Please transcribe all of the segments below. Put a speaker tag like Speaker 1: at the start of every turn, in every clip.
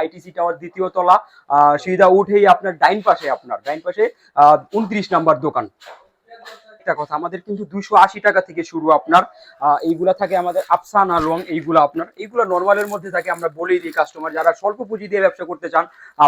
Speaker 1: ITC tower দ্বিতীয় তলা। সিধা উঠেই আপনার ডাইন পাশে আপনার, ডাইন পাশে উনত্রিশ নাম্বার দোকান। একটা কথা। আমাদের কিন্তু দুশো আশি টাকা থেকে শুরু আপনার এইগুলা থাকে আমাদের আফসানা রং এইগুলা আপনার। এইগুলা নর্মালের মধ্যে থাকে, আমরা বলেই দিই কাস্টমার যারা স্বল্প পুঁজি দিয়ে ব্যবসা করতে চান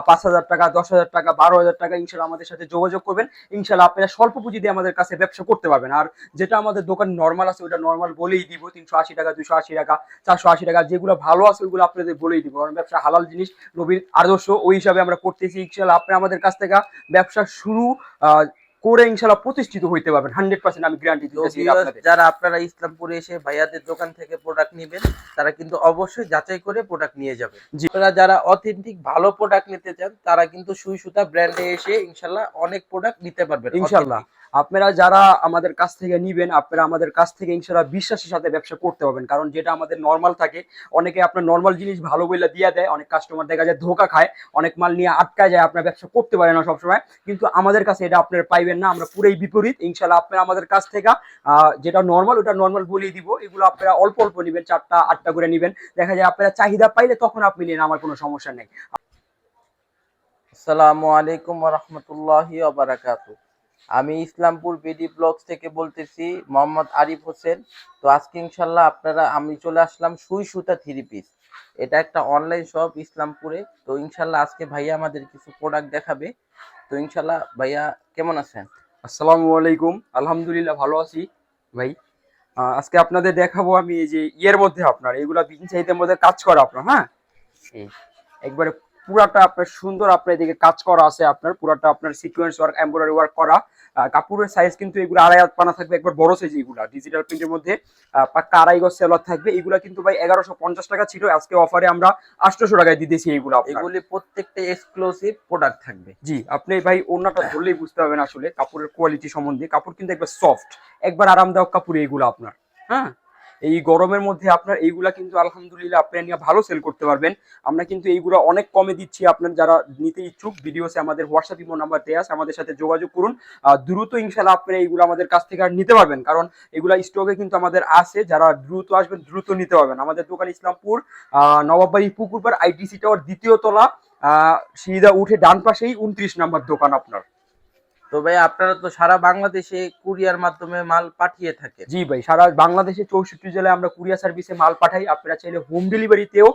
Speaker 1: পাঁচ হাজার টাকা, দশ হাজার টাকা, বারো হাজার টাকা ইনশাল্লাহ আমাদের সাথে যোগাযোগ করবেন। ইনশাল্লাহ আপনারা স্বল্প পুঁজি দিয়ে আমাদের কাছে ব্যবসা করতে পারবেন। আর যেটা আমাদের দোকান নর্মাল আছে, ওটা নর্মাল বলেই দিব, তিনশো আশি টাকা দুশো আশি টাকা, চারশো আশি টাকা, যেগুলো ভালো আছে, ওগুলো আপনাদের বলেই দিব। কারণ ব্যবসা হালাল জিনিস রবির আদর্শ, ওই হিসাবে আমরা করতেছি। ইনশাল্লাহ আপনি আমাদের কাছ থেকে ব্যবসা শুরু করে ইনশাল্লাহ প্রতিষ্ঠিত হইতে পারবেন। হান্ড্রেড পার্সেন্ট আমি গ্যারান্টি দিচ্ছি
Speaker 2: যারা আপনারা ইসলামপুরে এসে ভাইয়াদের দোকান থেকে প্রোডাক্ট নেবেন তারা কিন্তু অবশ্যই যাচাই করে প্রোডাক্ট নিয়ে যাবে
Speaker 1: যারা
Speaker 2: আপনারা যারা অথেন্টিক ভালো প্রোডাক্ট নিতে চান তারা কিন্তু সুই সুতা ব্র্যান্ডে এসে ইনশাল্লাহ অনেক প্রোডাক্ট নিতে পারবেন
Speaker 1: ইনশাল্লাহ আপনারা যারা আমাদের কাছ থেকে নিবেন, আপনারা আমাদের কাছ থেকে ইনশাল্লাহ বিশ্বাসের সাথে ব্যবসা করতে পারবেন। কারণ যেটা আমাদের নর্মাল থাকে, অনেকে আপনার নর্মাল জিনিস ভালো বলে দিয়ে দেয়, অনেক কাস্টমার দেখা যায় ধোকা খায়, অনেক মাল নিয়ে আটকায় যায়, আপনার ব্যবসা করতে পারে না সবসময়। কিন্তু আমাদের কাছে এটা আপনারা পাইবেন না, আমরা পুরোই বিপরীত। ইনশাল্লাহ আপনারা আমাদের কাছ থেকে যেটা নর্মাল ওটা নর্মাল বলিয়ে দিব। এগুলো আপনারা অল্প অল্প নেবেন, চারটা, আটটা করে নেবেন। দেখা যায় আপনারা চাহিদা পাইলে তখন আপনি নেন, আমার কোনো সমস্যা নেই।
Speaker 2: আসসালামু আলাইকুম রহমতুল্লাহি বারাকাতু আমি ইসলামপুর বিডি ব্লগস থেকে বলতেছি মোহাম্মদ আরিফ হোসেন। তো আজকে ইনশাল্লাহ আপনারা আমি চলে আসলাম সুই সুতা থ্রি পিস এটা একটা অনলাইন শপ ইসলামপুরে। তো ইনশাল্লাহ আজকে ভাইয়া আমাদের কিছু প্রোডাক্ট দেখাবে। তো ইনশাল্লাহ ভাইয়া কেমন আছেন?
Speaker 1: আসসালামু আলাইকুম। আলহামদুলিল্লাহ ভালো আছি ভাই। আজকে আপনাদের দেখাবো আমি এই যে ইয়ের মধ্যে আপনার এগুলা বিন চাহিদার মধ্যে কাজ করা আপনার হ্যাঁ? একবারে পুরাটা আপনার সুন্দর আপনার এদিকে কাজ করা আছে আপনার পুরাটা আপনার সিকোয়েন্স ওয়ার্ক এমব্রয়ডারি ওয়ার্ক করা। কাপড়ের সাইজ কিন্তু এগুলো আড়াই হাত পানা থাকবে একবার বড় সাইজ এগুলা। ডিজিটাল প্রিন্টের মধ্যে পাক্কা আড়াই গজ সেলার থাকবে। এগুলা কিন্তু ভাই এগারোশো পঞ্চাশ টাকা ছিল আজকে অফারে আমরা আটশোশো টাকায় দিতেছি এইগুলো আপনার।
Speaker 2: এগুলি প্রত্যেকটা এক্সক্লুসিভ প্রোডাক্ট থাকবে।
Speaker 1: জি আপনি ভাই অন্যটা ধরলেই বুঝতে পারবেন আসলে কাপড়ের কোয়ালিটি সম্বন্ধে। কাপড় কিন্তু একবার সফট একবার আরামদায়ক কাপড় এইগুলো আপনার। হ্যাঁ এই গরমের মধ্যে আপনার এইগুলা কিন্তু আলহামদুলিল্লাহ আপনি নিয়ে ভালো সেল করতে পারবেন। আমরা কিন্তু এইগুলো অনেক কমে দিচ্ছি, আপনার যারা নিতে ইচ্ছুক ভিডিওসে আমাদের হোয়াটসঅ্যাপ ইমো নাম্বার দেওয়া আছে, আমাদের সাথে যোগাযোগ করুন। দ্রুত ইনশাল্লাহ আপনি এইগুলো আমাদের কাছ থেকে আর নিতে পারবেন, কারণ এগুলা স্টকে কিন্তু আমাদের আছে, যারা দ্রুত আসবেন দ্রুত নিতে পারবেন। আমাদের দোকান ইসলামপুর নবাববাড়ি পুকুরপাড় আইটিসি টাওয়ার দ্বিতীয় তলা সিধা উঠে ডান পাশেই উনত্রিশ নাম্বার দোকান আপনার।
Speaker 2: তো ভাই আপনারা তো সারা বাংলাদেশে কুরিয়ার মাধ্যমে মাল পাঠিয়ে থাকে
Speaker 1: জি ভাই সারা বাংলাদেশে চৌষট্টি জেলায় আমরা কুরিয়ার সার্ভিসে মাল পাঠাই। আপনারা চাইলে হোম ডেলিভারিতেও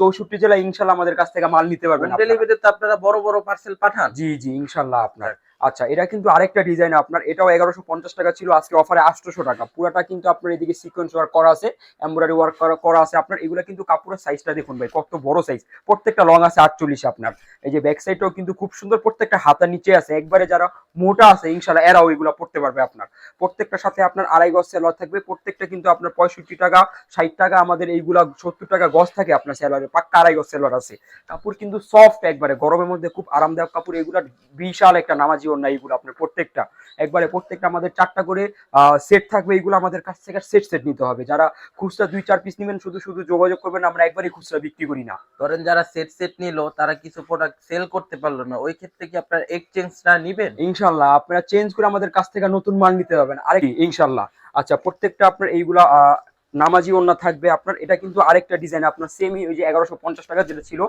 Speaker 1: চৌষট্টি জেলায় ইনশাল্লাহ আমাদের কাছ থেকে মাল নিতে পারবেন
Speaker 2: হোম ডেলিভারিতে তো আপনারা বড় বড় পার্সেল পাঠান।
Speaker 1: জি জি ইনশাল্লাহ আপনার। আচ্ছা এটা কিন্তু আরেকটা ডিজাইন আপনার, এটাও এগারোশো পঞ্চাশ টাকা ছিল, আজকে অফারে আটশোশো টাকা। পুরাটা কিন্তু আপনার এদিকে সিকোয়েন্স ওয়ার্ক করা আছে এমব্রয়ডারি ওয়ার্ক করা আছে আপনার, এগুলো কিন্তু কাপড়ের সাইজটা দেখুন ভাই, কত বড় সাইজ প্রত্যেকটা লং আছে আটচল্লিশ আপনার। এই যে ব্যাক সাইডটাও কিন্তু খুব সুন্দর, প্রত্যেকটা হাতা নিচে আছে, একবারে যারা মোটা আছে ইনশাল্লাহ এরাও এগুলো পড়তে পারবে আপনার। প্রত্যেকটার সাথে আপনার আড়াই গজ সেলার থাকবে, প্রত্যেকটা কিন্তু আপনার পঁয়ষট্টি টাকা, ষাট টাকা আমাদের এইগুলা সত্তর টাকা গজ থাকে আপনার সেলারে পাক্কা আড়াই গজ সেলার আছে। কাপড় কিন্তু সফট একবারে, গরমের মধ্যে খুব আরামদায়ক কাপড়, এগুলা বিশাল একটা নামাজি অন্য এইগুলো আপনার প্রত্যেকটা। একবারে প্রত্যেকটা আমাদের চারটা করে সেট থাকবে এইগুলো আমাদের কাছ থেকে সেট সেট নিতে হবে। যারা খুচরা দুই চার পিস নেবেন শুধু শুধু যোগাযোগ করবেন আমরা একবারই খুচরা বিক্রি করি না।
Speaker 2: ধরেন যারা সেট সেট নিল তারা কিছু প্রোডাক্ট সেল করতে পারল না। ওই ক্ষেত্রে কি আপনার এক্সচেঞ্জটা নিবেন?
Speaker 1: ইনশাল্লাহ আপনারা চেঞ্জ করে আমাদের কাছ থেকে নতুন মাল নিতে পারবেন। আরেক ইনশাল্লাহ। আচ্ছা প্রত্যেকটা আপনার এইগুলা নামাজি ওন্না থাকবে আপনার এটা কিন্তু আরেকটা ডিজাইন আপনার সেমই ওই যে এগারোশো পঞ্চাশ টাকা যেটা ছিল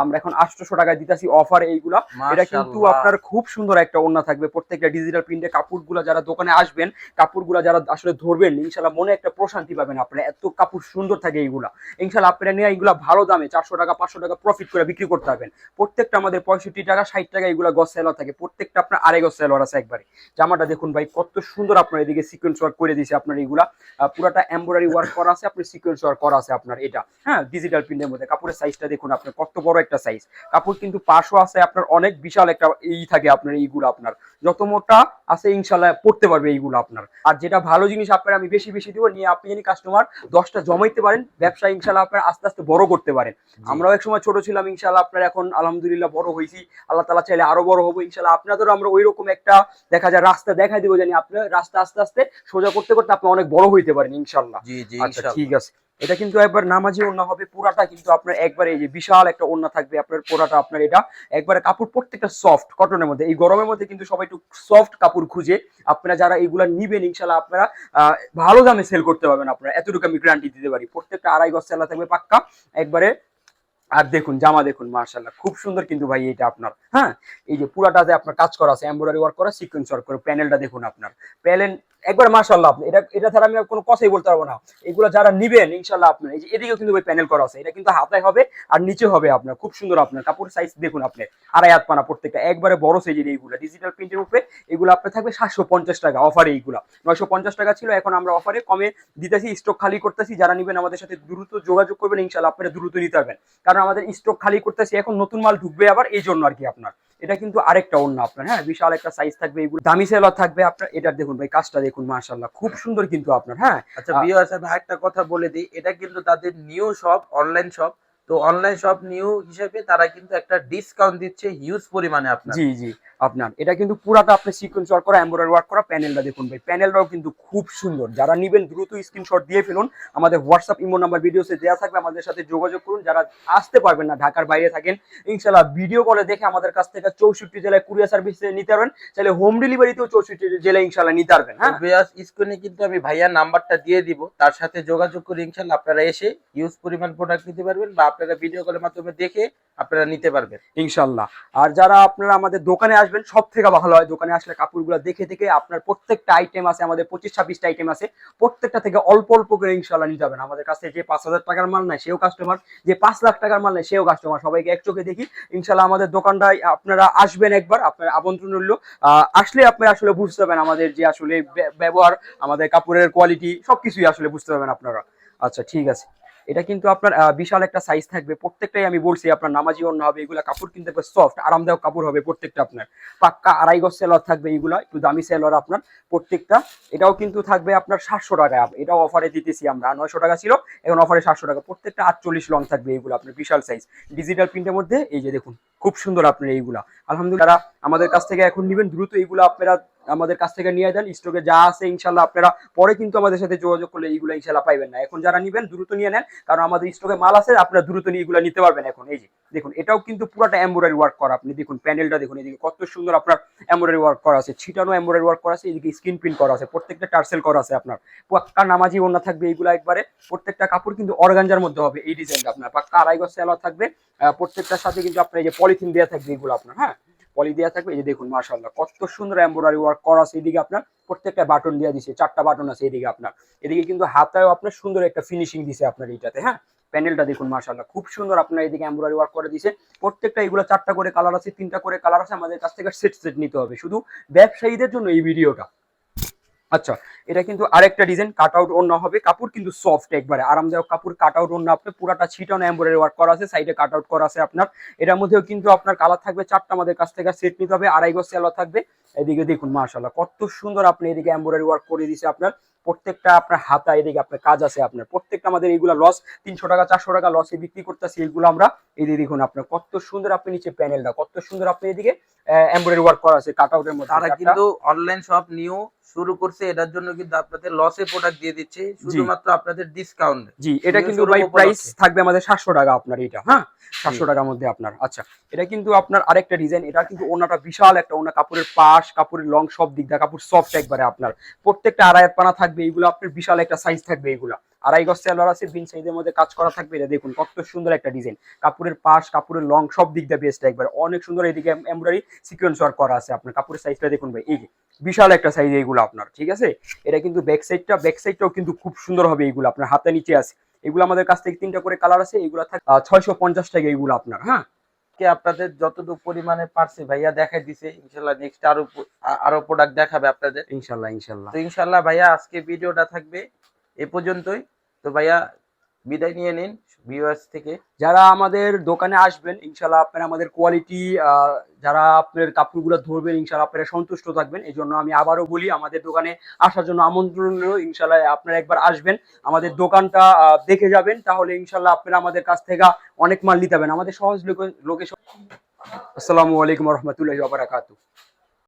Speaker 1: আমরা এখন আটশোশো টাকায় দিতেছি অফার এইগুলা। এটা কিন্তু আপনার খুব সুন্দর একটা ওন্না থাকবে প্রত্যেকটা ডিজিটাল প্রিন্টে কাপড়গুলো যারা দোকানে আসবেন কাপড়গুলো যারা আসলে ধরবেন ইনশাল্লাহ মনে একটা প্রশান্তি পাবেন আপনারা এত কাপড় সুন্দর থাকে এইগুলা। ইনশাল্লাহ আপনারা নিয়ে এইগুলা ভালো দামে চারশো টাকা পাঁচশো টাকা প্রফিট করে বিক্রি করতে পারবেন। প্রত্যেকটা আমাদের পঁয়ষট্টি টাকা ষাট টাকা এগুলা গছ সেলার থাকে প্রত্যেকটা আপনার আড়াই গছ সেলার আছে একবারে। জামাটা দেখুন ভাই কত সুন্দর আপনার এদিকে সিকোয়েন্স ওয়ার্ক করে দিয়েছে আপনার এইগুলা। পুরাটা এমব্রয়ডারি ওয়ার্ক করা আছে আপনার সিকোয়েন্স ওয়ার্ক করা আছে আপনার এটা। হ্যাঁ ডিজিটাল প্রিন্টের মধ্যে। কাপড়ের সাইজটা দেখুন আপনার কত বড় একটা সাইজ কাপড় কিন্তু পাশও আছে আপনার অনেক বিশাল একটা এই থাকে আপনার এইগুলো আপনার। যত মোটা আছে ইনশাল্লাহ পড়তে পারবে এইগুলো আপনার। আর যেটা ভালো জিনিস আপনার আমি বেশি বেশি দিব নিয়ে আপনি জানি কাস্টমার দশটা জমাইতে পারেন ব্যবসা ইনশাল্লাহ আপনার আস্তে আস্তে বড় করতে পারেন। আমরাও এক সময় ছোট ছিলাম ইনশাল্লাহ আপনার এখন আলহামদুলিল্লাহ বড় হয়েছি। আল্লাহ তালা চাইলে আরও বড় হব ইনশাল্লাহ আপনাদেরও আমরা ওই রকম একটা দেখা যায় রাস্তা দেখাই দিব জানি আপনার রাস্তা আস্তে আস্তে সোজা করতে করতে আপনি অনেক বড় হইতে পারেন ইনশাল্লাহ।
Speaker 2: জি জি।
Speaker 1: আচ্ছা। ঠিক আছে। এটা কিন্তু একবার নামাজি হবে পুরাটা কিন্তু আপনার একবারে এই যে বিশাল একটা থাকবে আপনার পুরাটা আপনার এটা। একবারে কাপড় প্রত্যেকটা সফট কটনের মধ্যে। এই গরমের মধ্যে কিন্তু সবাই একটু সফট কাপড় খুঁজে আপনারা যারা এগুলা নিবেন ইনশাল্লাহ আপনারা ভালো দামে সেল করতে পারবেন আপনারা। এতটুকু আমি গ্যারান্টি দিতে পারি। প্রত্যেকটা আড়াই গজ সেলা থাকবে পাক্কা। একবারে আর দেখুন জামা দেখুন মার্শাল্লাহ খুব সুন্দর কিন্তু ভাই এটা আপনার। হ্যাঁ? এই যে পুরাটাতে আপনার কাজ করা আছে এমব্রয়ডারি ওয়ার্ক করা সিকোয়েন্স ওয়ার্ক করে প্যানেলটা দেখুন আপনার। প্যানেল একবার মার্শাল্লাহ আপনি, এটা এটা ছাড়া আমি কোনো কথাই বলতে পারব না। এগুলো যারা নিবেন ইনশাল্লাহ আপনার, এই যে এদিকেও কিন্তু ভাই প্যানেল করা আছে, এটা কিন্তু হাতায় হবে আর নিচে হবে আপনার, খুব সুন্দর আপনার কাপড় সাইজ দেখুন আপনি, আড়াই হাত পানা প্রত্যেকটা, একবারে বড় সাইজের এইগুলো ডিজিটাল প্রিন্টের উপরে এগুলো আপনার থাকবে সাতশো পঞ্চাশ টাকা অফারে এইগুলো নয়শো পঞ্চাশ টাকা ছিল, এখন আমরা অফারে কমে দিতেছি স্টক খালি করতেছি, যারা নিবেন আমাদের সাথে দ্রুত যোগাযোগ করবেন ইনশাল্লাহ আপনারা দ্রুত নিতে পারবেন। কারণ আমাদের স্টক খালি করতেছি, এখন নতুন মাল ঢুকবে আবার এই জন্য আর কি আপনার। এটা কিন্তু আরেকটা অন্য আপনার হ্যাঁ? বিশাল একটা সাইজ থাকবে এগুলো। দামি সেলার থাকবে আপনার এটা দেখুন ভাই কাজটা দেখুন মার্শাল্লাহ খুব সুন্দর কিন্তু আপনার হ্যাঁ?
Speaker 2: আচ্ছা ভাই আমি একটা কথা বলে দিই এটা কিন্তু তাদের নিউ শপ অনলাইন শপ তো অনলাইন শপ নিউ হিসেবে তারা কিন্তু একটা ডিসকাউন্ট দিচ্ছে হিউজ পরিমাণে আপনার।
Speaker 1: জি জি। আপনার। এটা কিন্তু পুরাটা আপনি সিকোয়েন্স ওয়ার্ক করা এমব্রয়ডারি ওয়ার্ক করা প্যানেলটা দেখুন ভাই। প্যানেলটাও কিন্তু খুব সুন্দর। যারা নিবেন দ্রুত স্ক্রিনশট দিয়ে ফেলুন। আমাদের হোয়াটসঅ্যাপ ইমো নাম্বার ভিডিওতে দেওয়া থাকবে। আমাদের সাথে যোগাযোগ করুন। যারা আসতে পারবেন না ঢাকার বাইরে থাকেন ইনশাল্লাহ ভিডিও কলে দেখে আমাদের কাছ থেকে চৌষট্টি জেলায় কুরিয়ার সার্ভিসে নিতে পারবেন। তাহলে হোম ডেলিভারিতেও চৌষট্টি জেলায় ইনশাল্লাহ নিতে পারবেন হ্যাঁ?
Speaker 2: স্ক্রিনে কিন্তু আমি ভাইয়ার নাম্বারটা দিয়ে দিব। তার সাথে যোগাযোগ করে ইনশাল্লাহ আপনারা এসে ইউজ পরিমাণ প্রোডাক্ট নিতে পারবেন বা আপনারা ভিডিও কলের মাধ্যমে দেখে আপনারা নিতে পারবেন।
Speaker 1: ইনশাল্লাহ আর যারা আপনারা আমাদের দোকানে আসবেন সব থেকে ভালো হয় দোকানে আসলে কাপড়গুলো দেখে দেখে আপনার প্রত্যেকটা আইটেম আছে, আমাদের পঁচিশ ছাব্বিশটা আইটেম আছে, প্রত্যেকটা থেকে অল্প অল্প করে ইনশাল্লাহ নিতে হবে আমাদের কাছে যে পাঁচ হাজার টাকার মাল নাই, সেও কাস্টমার যে পাঁচ লাখ টাকার মাল নাই, সেও কাস্টমার সবাইকে এক চোখে দেখি ইনশাল্লাহ আমাদের দোকানটায় আপনারা আসবেন একবার, আপনার আমন্ত্রণ রইল। আসলে আপনারা আসলে বুঝতে পারবেন আমাদের যে আসলে ব্যবহার, আমাদের কাপড়ের কোয়ালিটি সবকিছুই আসলে বুঝতে পারবেন আপনারা। আচ্ছা ঠিক আছে। এটা কিন্তু আপনার বিশাল একটা সাইজ থাকবে। প্রত্যেকটাই আমি বলছি, আপনার নামাজি অন্য হবে, এগুলা কাপড় কিন্তু সফট আরামদায়ক কাপড় হবে প্রত্যেকটা আপনার। পাক্কা আড়াই গজ সেলর থাকবে এগুলা, একটু দামি সেলর আপনার, প্রত্যেকটা। এটাও কিন্তু থাকবে আপনার সাতশো টাকা, এটাও অফারে দিতেছি আমরা। নয়শো টাকা ছিল, এখন অফারে সাতশো টাকা। প্রত্যেকটা আটচল্লিশ লং থাকবে এগুলো আপনার, বিশাল সাইজ ডিজিটাল প্রিন্টের মধ্যে, এই যে দেখুন, খুব সুন্দর আপনার এইগুলা। আলহামদুলিল্লাহ আমাদের কাছ থেকে এখন নেবেন, দ্রুত এইগুলো আপনারা আমাদের কাছ থেকে নিয়ে দেন স্টকে যা আছে ইনশাল্লাহ আপনারা পরে কিন্তু আমাদের সাথে যোগাযোগ করলে এইগুলো ইনশাল্লাহ পাইবেন না। এখন যারা নিবেন, দ্রুত নিয়ে নেন, কারণ আমাদের স্টকে মাল আছে, আপনারা দ্রুত নিয়ে এগুলো নিতে পারবেন এখন। এই যে, দেখুন, এটাও কিন্তু পুরোটা এমব্রয়ডারি ওয়ার্ক করা। আপনি দেখুন প্যানেলটা দেখুন এদিকে কত সুন্দর আপনার এমব্রয়ডারি ওয়ার্ক করা আছে। ছিটানো এমব্রয়ডারি ওয়ার্ক করা আছে, এদিকে স্ক্রিন প্রিন্ট করা আছে, প্রত্যেকটা টার্সেল করা আছে আপনার। পাক্কা নামাজি ওনা থাকবে এইগুলো একবারে, প্রত্যেকটা কাপড় কিন্তু অর্গানজার মধ্যে হবে, এই ডিজাইনটা আপনার। পাক্কা আড়াই গজ সেলার থাকবে প্রত্যেকটার সাথে কিন্তু আপনার এই যে পলিথিন দেওয়া থাকবে এগুলো আপনার হ্যাঁ? পলি দেওয়া থাকবে, এই যে দেখুন মার্শাল্লাহ কত সুন্দর এম্ব্রয়ডারি ওয়ার্ক করা আছে। এদিকে আপনার প্রত্যেকটা বাটন দেওয়া দিছে, চারটা বাটন আছে এদিকে আপনার। এদিকে কিন্তু হাতায়ও আপনার সুন্দর একটা ফিনিশিং দিছে আপনার এইটাতে হ্যাঁ? প্যান্ডেলটা দেখুন মার্শাল্লাহ খুব সুন্দর আপনার এদিকে এমব্রয়ডারি ওয়ার্ক করে দিছে। প্রত্যেকটা এগুলো চারটা করে কালার আছে, তিনটা করে কালার আছে, আমাদের কাছ থেকে সেট সেট নিতে হবে। শুধু ব্যবসায়ীদের জন্য এই ভিডিওটা। আচ্ছা এটা কিন্তু আরেকটা ডিজাইন কাট আউট অন্য হবে। কাপড় কিন্তু সফট একবারে আরামদায়ক কাপড় কাট আউট অন্য আপনি পুরাটা ছিটানো এমব্রয়ডারি ওয়ার্ক করা আছে সাইডে কাট আউট করা আছে আপনার। এটার মধ্যেও কিন্তু আপনার কালার থাকবে চারটা আমাদের কাছ থেকে সেট নিতে হবে আড়াই গজ সেলার থাকবে। এদিকে দেখুন মাশাআল্লাহ কত সুন্দর আপনি এদিকে এমব্রয়ডারি ওয়ার্ক করে দিয়েছে আপনার। প্রত্যেকটা আপনার হাতা এদিকে আপনার কাজ আছে আপনার। প্রত্যেকটা আমাদের এইগুলা লস তিনশো টাকা চারশো টাকা লসে বিক্রি করতেছি এইগুলো আমরা। এদিকে দেখুন আপনার কত সুন্দর আপনি নিচে প্যানেলটা কত সুন্দর আপনি এদিকে এমব্রয়ডারি ওয়ার্ক করা আছে কাট আউটের মধ্যে।
Speaker 2: তারা কিন্তু অনলাইন শপ নিউ শুরু করছে এটার জন্য কিন্তু আপনাদের লসে প্রোডাক্ট দিয়ে দিচ্ছে শুধুমাত্র আপনাদের ডিসকাউন্ট
Speaker 1: জি এটা কিন্তু
Speaker 2: বাই
Speaker 1: ভাই প্রাইস থাকবে আমাদের সাতশো টাকা আপনার এটা হ্যাঁ? সাতশো টাকার মধ্যে আপনার আচ্ছা। এটা কিন্তু আপনার আরেকটা ডিজাইন এটা কিন্তু ওনাটা বিশাল একটা ওনা কাপড়ের পাশ কাপড়ের লং সব দিক দা কাপড় সফট একবারে আপনার। প্রত্যেকটা আড়াই পানা থাকবে এগুলো আপনার বিশাল একটা সাইজ থাকবে এগুলো। আড়াই গজ সেলার আছে বিন সাইজের মধ্যে কাজ করা থাকবে। এটা দেখুন কত সুন্দর একটা ডিজাইন কাপড়ের পাশ কাপড়ের লং সব দিক দিয়ে বেস্ট একবার। অনেক সুন্দর এদিকে এমব্রয়ডারি সিকোয়েন্স ওয়ার্ক করা আছে আপনার। কাপড়ের সাইজটা দেখুন ভাই এই বিশাল একটা সাইজ এইগুলো আপনার ঠিক আছে? এটা কিন্তু ব্যাক সাইডটা ব্যাক সাইডটাও কিন্তু খুব সুন্দর হবে এইগুলো আপনার হাতে নিচে আছে। এগুলো আমাদের কাছ থেকে তিনটা করে কালার আছে এগুলো থাকে ছয়শো পঞ্চাশ টাকা এগুলো আপনার হ্যাঁ?
Speaker 2: আপনাদের যতটুকু পরিমাণে পারছে ভাইয়া দেখাই দিছে ইনশাল্লাহ নেক্সট আরও আরও প্রোডাক্ট দেখাবে আপনাদের।
Speaker 1: ইনশাল্লাহ ইনশাল্লাহ
Speaker 2: তো ইনশাল্লাহ ভাইয়া আজকে ভিডিওটা থাকবে। এ পর্যন্তই। তো ভাইয়া, বিদায় নিয়ে নিন ভিউয়ার্স থেকে।
Speaker 1: যারা আমাদের দোকানে আসবেন ইনশাল্লাহ আপনারা আমাদের কোয়ালিটি যারা আপনার কাপড়গুলো ধরবেন ইনশাল্লাহ আপনারা সন্তুষ্ট থাকবেন। এই জন্য আমি আবারও বলি, আমাদের দোকানে আসার জন্য আমন্ত্রণ রইল। ইনশাল্লাহ আপনারা একবার আসবেন, আমাদের দোকানটা দেখে যাবেন। তাহলে ইনশাল্লাহ আপনারা আমাদের কাছ থেকে অনেক মাল নিতে পারবেন। আমাদের সহজ লোকেশন আসসালামু আলাইকুম রহমতুল্লাহ বারাকাতু